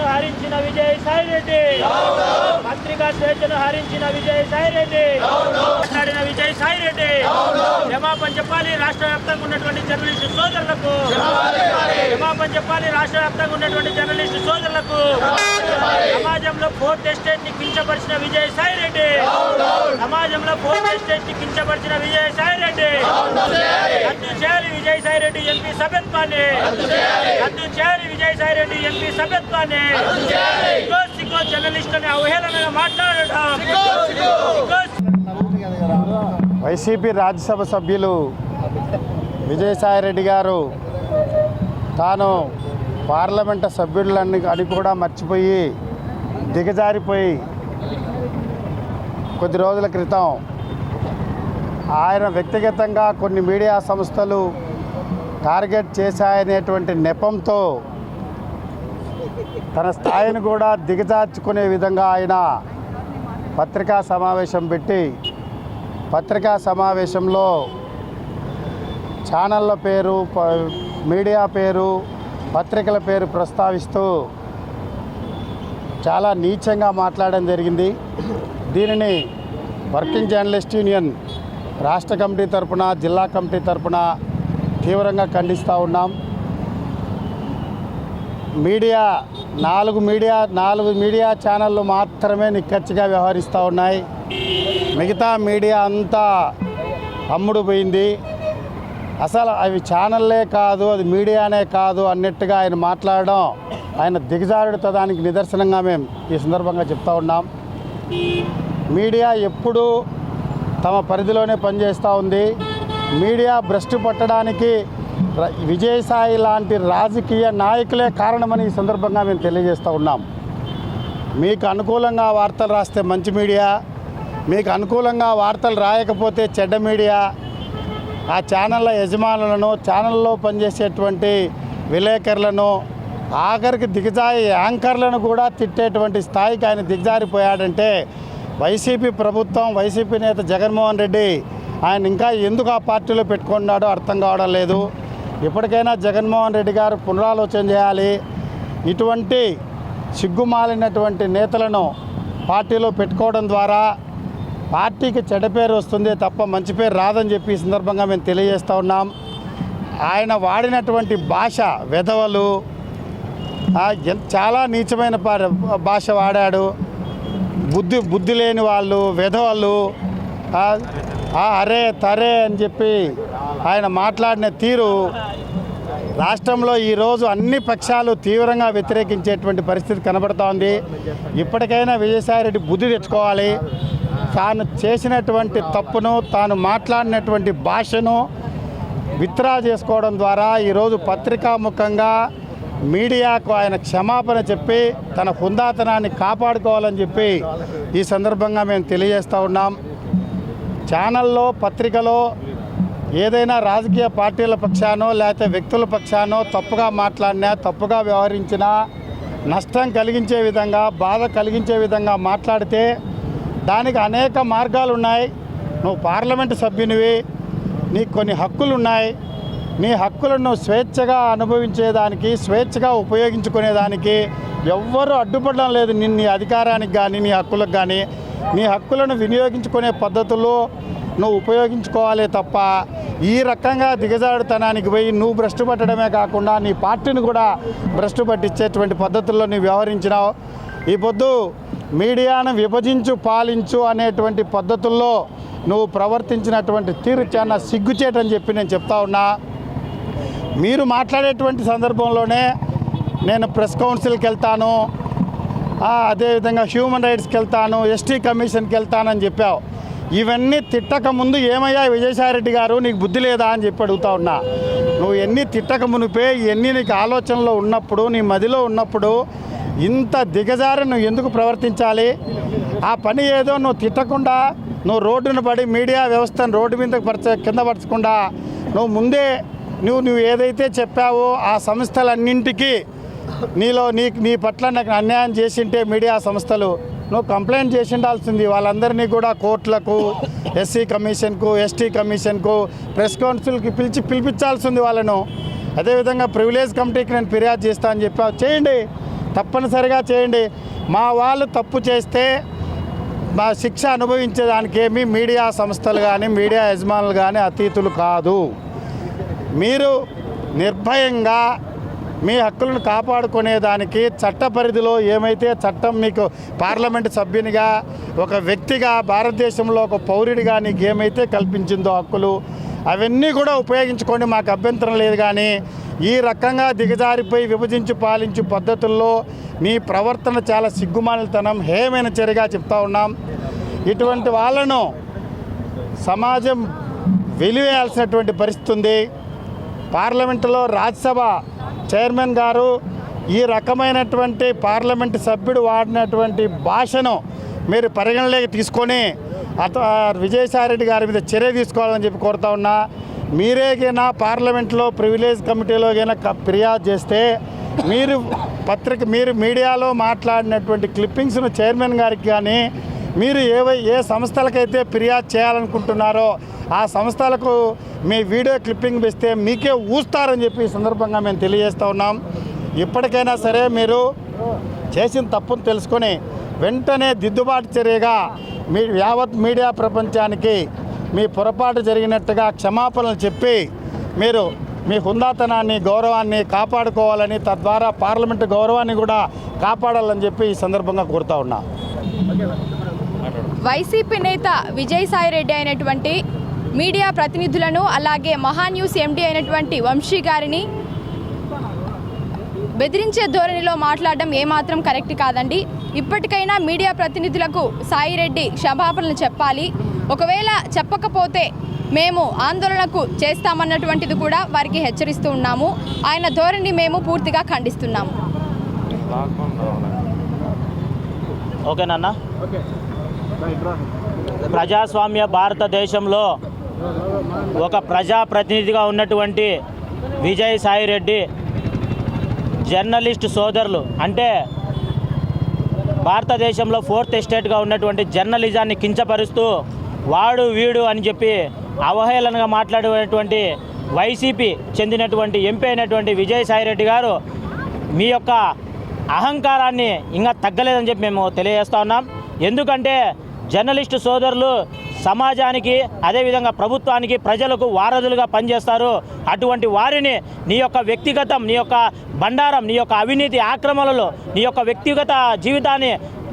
స్వేచ్ఛను హరించిన విజయసాయి రెడ్డి పత్రికా స్వేచ్ఛను హరించిన విజయసాయి రెడ్డి మాట్లాడిన విజయసాయి రెడ్డి క్షమాపణ చెప్పాలి. రాష్ట్ర వ్యాప్తంగా ఉన్నటువంటి జర్నలిస్టు సోదరులకు. క్షమాపణ చెప్పాలి. రాష్ట్ర వ్యాప్తంగా ఉన్నటువంటి జర్నలిస్టు సోదరులకు సమాజంలో ఫోర్త్ ఎస్టేట్ని కించపరిచిన విజయసాయి రెడ్డి. సమాజంలో ఫోర్త్ ఎస్టేట్ని కించపరిచిన విజయసాయి రెడ్డి. రద్దు చేయాలి విజయసాయి రెడ్డి ఎంపీ సభ్యత్వాన్ని. రద్దు చేయాలి విజయసాయి రెడ్డి ఎంపీ సభ్యత్వాన్ని. సిగ్గో సిగ్గో జర్నలిస్టుని అవహేళనగా మాట్లాడటం వైసీపీ రాజ్యసభ సభ్యులు విజయసాయిరెడ్డి గారు తాను పార్లమెంటు సభ్యులని అని కూడా మర్చిపోయి దిగజారిపోయి కొద్ది రోజుల క్రితం ఆయన వ్యక్తిగతంగా కొన్ని మీడియా సంస్థలు టార్గెట్ చేశాయనేటువంటి నెపంతో తన స్థాయిని కూడా దిగజార్చుకునే విధంగా ఆయన పత్రికా సమావేశం పెట్టి పత్రికా సమావేశంలో ఛానళ్ళ పేరు మీడియా పేరు పత్రికల పేరు ప్రస్తావిస్తూ చాలా నీచంగా మాట్లాడడం జరిగింది. దీనిని వర్కింగ్ జర్నలిస్ట్ యూనియన్ రాష్ట్ర కమిటీ తరపున జిల్లా కమిటీ తరపున తీవ్రంగా ఖండిస్తూ ఉన్నాం. మీడియా నాలుగు మీడియా నాలుగు మీడియా ఛానళ్ళు మాత్రమే నిక్కచ్చిగా వ్యవహరిస్తూ ఉన్నాయి. మిగతా మీడియా అంతా అమ్ముడు పోయింది అసలు అవి ఛానల్లే కాదు అది మీడియానే కాదు అన్నట్టుగా ఆయన మాట్లాడడం ఆయన దిగజారుడుతదానికి నిదర్శనంగా మేము ఈ సందర్భంగా చెప్తా ఉన్నాం. మీడియా ఎప్పుడూ తమ పరిధిలోనే పనిచేస్తూ ఉంది. మీడియా భ్రష్టు పట్టడానికి విజయసాయి లాంటి రాజకీయ నాయకులే కారణమని ఈ సందర్భంగా మేము తెలియజేస్తూ ఉన్నాం. మీకు అనుకూలంగా వార్తలు రాస్తే మంచి మీడియా మీకు అనుకూలంగా వార్తలు రాయకపోతే చెడ్డ మీడియా ఆ ఛానళ్ళ యజమానులను ఛానల్లో పనిచేసేటువంటి విలేకరులను ఆఖరికి దిగజారి యాంకర్లను కూడా తిట్టేటువంటి స్థాయికి ఆయన దిగజారిపోయాడంటే వైసీపీ ప్రభుత్వం వైసీపీ నేత జగన్మోహన్ రెడ్డి ఆయన ఇంకా ఎందుకు ఆ పార్టీలో పెట్టుకున్నాడో అర్థం కావడం లేదు. ఇప్పటికైనా జగన్మోహన్ రెడ్డి గారు పునరాలోచన చేయాలి. ఇటువంటి సిగ్గుమాలినటువంటి నేతలను పార్టీలో పెట్టుకోవడం ద్వారా పార్టీకి చెడ్డ పేరు వస్తుంది తప్ప మంచి పేరు రాదని చెప్పి ఈ సందర్భంగా మేము తెలియజేస్తూ ఉన్నాం. ఆయన వాడినటువంటి భాష వెధవలు చాలా నీచమైన భాష వాడాడు. బుద్ధి బుద్ధి లేని వాళ్ళు వెధవలు అరే తరే అని చెప్పి ఆయన మాట్లాడిన తీరు రాష్ట్రంలో ఈరోజు అన్ని పక్షాలు తీవ్రంగా వ్యతిరేకించేటువంటి పరిస్థితి కనబడుతోంది ఇప్పటికైనా విజయసాయిరెడ్డి బుద్ధి తెచ్చుకోవాలి. తాను చేసినటువంటి తప్పును తాను మాట్లాడినటువంటి భాషను విత్డ్రా చేసుకోవడం ద్వారా ఈరోజు పత్రికాముఖంగా మీడియాకు ఆయన క్షమాపణ చెప్పి తన హుందాతనాన్ని కాపాడుకోవాలని చెప్పి ఈ సందర్భంగా మేము తెలియజేస్తూ ఉన్నాం. ఛానల్లో పత్రికలో ఏదైనా రాజకీయ పార్టీల పక్షానో లేకపోతే వ్యక్తుల పక్షానో తప్పుగా మాట్లాడినా తప్పుగా వ్యవహరించినా నష్టం కలిగించే విధంగా బాధ కలిగించే విధంగా మాట్లాడితే దానికి అనేక మార్గాలు ఉన్నాయి. నువ్వు పార్లమెంటు సభ్యునివి నీకు కొన్ని హక్కులు ఉన్నాయి. నీ హక్కులను నువ్వు స్వేచ్ఛగా అనుభవించేదానికి స్వేచ్ఛగా ఉపయోగించుకునేదానికి ఎవ్వరూ అడ్డుపడడం లేదు నీ నీ అధికారానికి కానీ నీ హక్కులకు కానీ నీ హక్కులను వినియోగించుకునే పద్ధతులు నువ్వు ఉపయోగించుకోవాలే తప్ప ఈ రకంగా దిగజాడుతనానికి పోయి నువ్వు భ్రష్టు పట్టడమే కాకుండా నీ పార్టీని కూడా భ్రష్టు పట్టించేటువంటి పద్ధతుల్లో నువ్వు వ్యవహరించినావు. ఈ పొద్దు మీడియాను విభజించు పాలించు అనేటువంటి పద్ధతుల్లో నువ్వు ప్రవర్తించినటువంటి తీరు చాలా సిగ్గుచేటని చెప్పి నేను చెప్తా ఉన్నా. మీరు మాట్లాడేటువంటి సందర్భంలోనే నేను ప్రెస్ కౌన్సిల్కి వెళ్తాను. అదేవిధంగా హ్యూమన్ రైట్స్కి వెళ్తాను ఎస్టీ కమిషన్కి వెళ్తానని చెప్పావు. ఇవన్నీ తిట్టక ముందు ఏమయ్యా విజయసాయిరెడ్డి గారు నీకు బుద్ధి లేదా అని చెప్పి అడుగుతా ఉన్నా. నువ్వు ఎన్ని తిట్టక మునిపే ఎన్ని నీకు ఆలోచనలో ఉన్నప్పుడు నీ మదిలో ఉన్నప్పుడు ఇంత దిగజారి నువ్వు ఎందుకు ప్రవర్తించాలి? ఆ పని ఏదో నువ్వు తిట్టకుండా నువ్వు రోడ్డును పడి మీడియా వ్యవస్థను రోడ్డు మీద పరచ కింద పరచకుండా నువ్వు ముందే నువ్వు నువ్వు ఏదైతే చెప్పావో ఆ సంస్థలన్నింటికీ నీలో నీ నీ పట్ల నాకు అన్యాయం చేసింటే మీడియా సంస్థలు. నువ్వు కంప్లైంట్ చేసి ఉండాల్సింది వాళ్ళందరినీ కూడా కోర్టులకు ఎస్సీ కమిషన్కు ఎస్టీ కమిషన్కు ప్రెస్ కౌన్సిల్కి పిలిచి పిలిపించాల్సింది వాళ్ళను. అదేవిధంగా ప్రివిలేజ్ కమిటీకి నేను ఫిర్యాదు చేస్తా అని చెప్పావు చేయండి తప్పనిసరిగా చేయండి. మా వాళ్ళు తప్పు చేస్తే మా శిక్ష అనుభవించేదానికేమీ మీడియా సంస్థలు కానీ మీడియా యజమానులు కానీ అతీతులు కాదు. మీరు నిర్భయంగా మీ హక్కులను కాపాడుకునేదానికి చట్ట పరిధిలో ఏమైతే చట్టం మీకు పార్లమెంటు సభ్యునిగా ఒక వ్యక్తిగా భారతదేశంలో ఒక పౌరుడిగా నీకు ఏమైతే కల్పించిందో హక్కులు అవన్నీ కూడా ఉపయోగించుకోండి. మాకు అభ్యంతరం లేదు కానీ ఈ రకంగా దిగజారిపోయి విభజించి పాలించు పద్ధతుల్లో మీ ప్రవర్తన చాలా సిగ్గుమాలితనం హేమైన చర్యగా చెప్తా ఉన్నాం. ఇటువంటి వాళ్ళను సమాజం వెలివేయాల్సినటువంటి పరిస్థితి ఉంది. పార్లమెంటులో రాజ్యసభ చైర్మన్ గారు ఈ రకమైనటువంటి పార్లమెంటు సభ్యుడు వాడినటువంటి భాషను మీరు పరిగణలోకి తీసుకొని అత విజయసాయిరెడ్డి గారి మీద చర్య తీసుకోవాలని చెప్పి కోరుతా ఉన్నా. మీరేగైనా పార్లమెంట్లో ప్రివిలేజ్ కమిటీలో గైనా ఫిర్యాదు చేస్తే మీరు పత్రిక మీరు మీడియాలో మాట్లాడినటువంటి క్లిప్పింగ్స్ను చైర్మన్ గారికి కానీ మీరు ఏవై ఏ సంస్థలకైతే ఫిర్యాదు చేయాలనుకుంటున్నారో ఆ సంస్థలకు మీ వీడియో క్లిప్పింగ్ ఇస్తే మీకే ఊస్తారని చెప్పి ఈ సందర్భంగా మేము తెలియజేస్తూ ఉన్నాం. ఇప్పటికైనా సరే మీరు చేసిన తప్పును తెలుసుకొని వెంటనే దిద్దుబాటు చర్యగా మీ యావత్ మీడియా ప్రపంచానికి మీ పొరపాటు జరిగినట్టుగా క్షమాపణలు చెప్పి మీరు మీ హుందాతనాన్ని గౌరవాన్ని కాపాడుకోవాలని తద్వారా పార్లమెంటు గౌరవాన్ని కూడా కాపాడాలని చెప్పి ఈ సందర్భంగా కోరుతా ఉన్నా. వైసీపీ నేత విజయసాయి రెడ్డి అయినటువంటి మీడియా ప్రతినిధులను అలాగే మహాన్యూస్ ఎండి అయినటువంటి వంశీ గారిని బెదిరించే ధోరణిలో మాట్లాడడం ఏమాత్రం కరెక్ట్ కాదండి. ఇప్పటికైనా మీడియా ప్రతినిధులకు సాయిరెడ్డి క్షమాపణలు చెప్పాలి. ఒకవేళ చెప్పకపోతే మేము ఆందోళనకు చేస్తామన్నటువంటిది కూడా వారికి హెచ్చరిస్తూ ఉన్నాము. ఆయన ధోరణి మేము పూర్తిగా ఖండిస్తున్నాము. ఓకేనన్నా ప్రజాస్వామ్య భారతదేశంలో ఒక ప్రజాప్రతినిధిగా ఉన్నటువంటి విజయ్ సాయి రెడ్డి జర్నలిస్ట్ సోదరులు అంటే భారతదేశంలో ఫోర్త్ ఎస్టేట్గా ఉన్నటువంటి జర్నలిజాన్ని కించపరుస్తూ వాడు వీడు అని చెప్పి అవహేళనగా మాట్లాడేటువంటి వైసీపీ చెందినటువంటి ఎంపీ అయినటువంటి విజయసాయి రెడ్డి గారు మీ యొక్క అహంకారాన్ని ఇంకా తగ్గలేదని చెప్పి మేము తెలియజేస్తా ఉన్నాం. ఎందుకంటే జర్నలిస్టు సోదరులు సమాజానికి అదేవిధంగా ప్రభుత్వానికి ప్రజలకు వారధులుగా పనిచేస్తారు. అటువంటి వారిని నీ యొక్క వ్యక్తిగతం నీ యొక్క బండారం నీ యొక్క అవినీతి ఆక్రమణలో నీ యొక్క వ్యక్తిగత జీవితాన్ని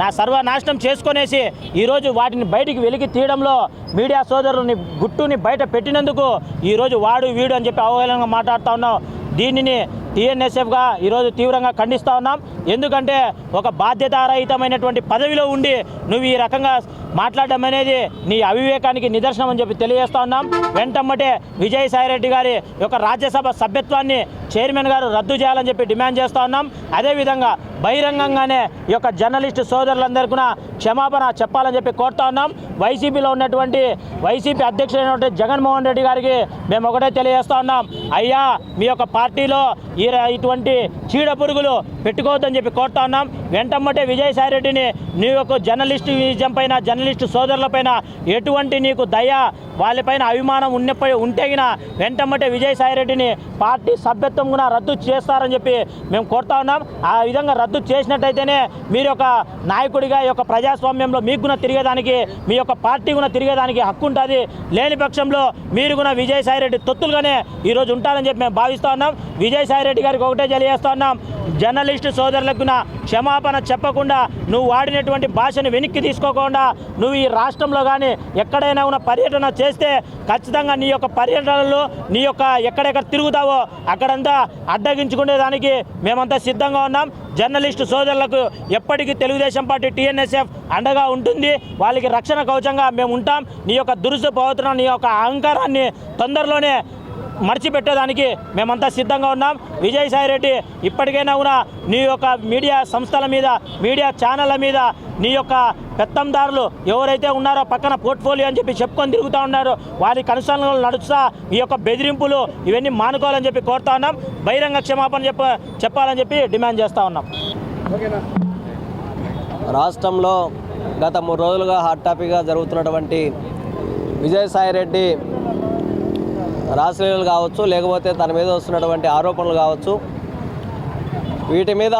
నా సర్వనాశనం చేసుకొనేసి ఈరోజు వాటిని బయటికి వెలికి తీయడంలో మీడియా సోదరుని గుట్టుని బయట పెట్టినందుకు ఈరోజు వాడు వీడు అని చెప్పి అవహేళనగా మాట్లాడుతూ ఉన్నాం. దీనిని టీఎన్ఎస్ఎఫ్గా ఈరోజు తీవ్రంగా ఖండిస్తూ ఉన్నాం. ఎందుకంటే ఒక బాధ్యతారహితమైనటువంటి పదవిలో ఉండి నువ్వు ఈ రకంగా మాట్లాడడం అనేది నీ అవివేకానికి నిదర్శనం అని చెప్పి తెలియజేస్తూ ఉన్నాం. వెంటమ్మటే విజయసాయిరెడ్డి గారి యొక్క రాజ్యసభ సభ్యత్వాన్ని చైర్మన్ గారు రద్దు చేయాలని చెప్పి డిమాండ్ చేస్తూ ఉన్నాం. అదేవిధంగా బహిరంగంగానే ఈ యొక్క జర్నలిస్టు సోదరులందరికీ కూడా క్షమాపణ చెప్పాలని చెప్పి కోరుతా ఉన్నాం. వైసీపీలో ఉన్నటువంటి వైసీపీ అధ్యక్షుడైనటువంటి జగన్మోహన్ రెడ్డి గారికి మేము ఒకటే తెలియజేస్తా ఉన్నాం. అయ్యా మీ యొక్క పార్టీలో ఈ ఇటువంటి చీడ పురుగులు పెట్టుకోవద్దని చెప్పి కోరుతా ఉన్నాం. వెంటమ్మటే విజయసాయి రెడ్డిని నీ యొక్క జర్నలిస్టు విజయం పైన జర్నలిస్టు సోదరులపైన ఎటువంటి నీకు దయ వాళ్ళపైన అభిమానం ఉన్నపై ఉంటేగిన వెంటమ్మటే విజయసాయి రెడ్డిని పార్టీ సభ్యత్వం కూడా రద్దు చేస్తారని చెప్పి మేము కోరుతా ఉన్నాం. ఆ విధంగా రద్దు చేసినట్టయితేనే మీరు ఒక నాయకుడిగా ఈ యొక్క ప్రజాస్వామ్యంలో మీకు కూడా తిరిగేదానికి మీ యొక్క పార్టీ కూడా తిరిగేదానికి హక్కు ఉంటుంది. లేని పక్షంలో మీరు కూడా విజయసాయి రెడ్డి తొత్తులుగానే ఈరోజు ఉంటారని చెప్పి మేము భావిస్తూ ఉన్నాం. విజయసాయిరెడ్డి గారికి ఒకటే తెలియజేస్తా ఉన్నాం. జర్నలిస్టు సోదరులకు క్షమాపణ చెప్పకుండా నువ్వు వాడినటువంటి భాషను వెనక్కి తీసుకోకుండా నువ్వు ఈ రాష్ట్రంలో కానీ ఎక్కడైనా ఉన్న పర్యటన చేస్తే ఖచ్చితంగా నీ యొక్క పర్యటనలో నీ యొక్క ఎక్కడెక్కడ తిరుగుతావో అక్కడంతా అడ్డగించుకునేదానికి మేమంతా సిద్ధంగా ఉన్నాం. జర్నలిస్టు సోదరులకు ఎప్పటికీ తెలుగుదేశం పార్టీ టీఎన్ఎస్ఎఫ్ అండగా ఉంటుంది. వాళ్ళకి రక్షణ కవచంగా మేము ఉంటాం. నీ యొక్క దురుసు ప్రవర్తన నీ యొక్క అహంకారాన్ని తొందరలోనే మర్చిపెట్టేదానికి మేమంతా సిద్ధంగా ఉన్నాం. విజయసాయి రెడ్డి ఇప్పటికైనా కూడా నీ యొక్క మీడియా సంస్థల మీద మీడియా ఛానళ్ళ మీద నీ యొక్క పెత్తందారులు ఎవరైతే ఉన్నారో పక్కన పోర్ట్ఫోలియో అని చెప్పి చెప్పుకొని తిరుగుతూ ఉన్నారు. వారి కనుసరణలు నడుస్తా ఈ యొక్క బెదిరింపులు ఇవన్నీ మానుకోవాలని చెప్పి కోరుతా ఉన్నాం. బహిరంగ క్షమాపణ చెప్ప చెప్పాలని చెప్పి డిమాండ్ చేస్తూ ఉన్నాం. రాష్ట్రంలో గత మూడు రోజులుగా హాట్ టాపిక్గా జరుగుతున్నటువంటి విజయసాయి రెడ్డి కావచ్చు లేకపోతే తన మీద వస్తున్నటువంటి ఆరోపణలు కావచ్చు వీటి మీద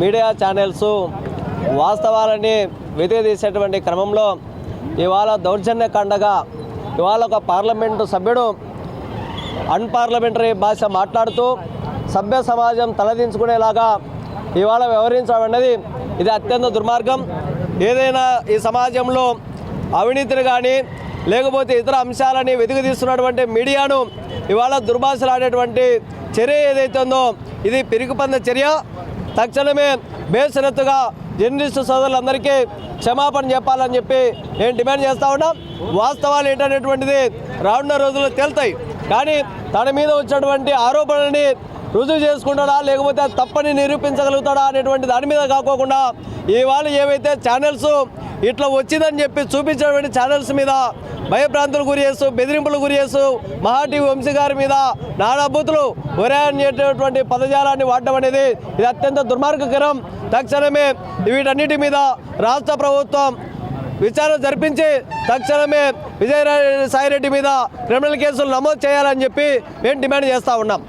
మీడియా ఛానల్స్ వాస్తవాలని వెతికితీసేటువంటి క్రమంలో ఇవాళ దౌర్జన్యకాండగా ఇవాళ ఒక పార్లమెంటు సభ్యుడు అన్పార్లమెంటరీ భాష మాట్లాడుతూ సభ్య సమాజం తలదించుకునేలాగా ఇవాళ వ్యవహరించడం అనేది ఇది అత్యంత దుర్మార్గం. ఏదైనా ఈ సమాజంలో అవినీతిని కానీ లేకపోతే ఇతర అంశాలని వెతుకుతీస్తున్నటువంటి మీడియాను ఇవాళ దుర్భాషలాడేటువంటి చర్య ఏదైతే ఉందో ఇది పిరుగుపంద చర్య. తక్షణమే బేసరత్తుగా జర్నలిస్టు సోదరులందరికీ క్షమాపణ చెప్పాలని చెప్పి నేను డిమాండ్ చేస్తా ఉన్నా. వాస్తవాలు ఏంటనేటువంటిది రానున్న రోజుల్లో తేలుతాయి. కానీ తన మీద వచ్చినటువంటి ఆరోపణని రుజువు చేసుకుంటాడా లేకపోతే తప్పని నిరూపించగలుగుతాడా అనేటువంటి దాని మీద కాకోకుండా ఇవాళ ఏవైతే ఛానల్స్ ఇట్లా వచ్చిందని చెప్పి చూపించినటువంటి ఛానల్స్ మీద భయభ్రాంతులు గురి చేస్తూ బెదిరింపులు గురి చేస్తూ మహాటి వంశీ గారి మీద నానాభూతులు బూతులు పదజాలాన్ని వాడడం అనేది ఇది అత్యంత దుర్మార్గకరం. తక్షణమే వీటన్నిటి మీద రాష్ట్ర ప్రభుత్వం విచారణ జరిపించి తక్షణమే విజయ సాయిరెడ్డి మీద క్రిమినల్ కేసులు నమోదు చేయాలని చెప్పి మేము డిమాండ్ చేస్తూ ఉన్నాం.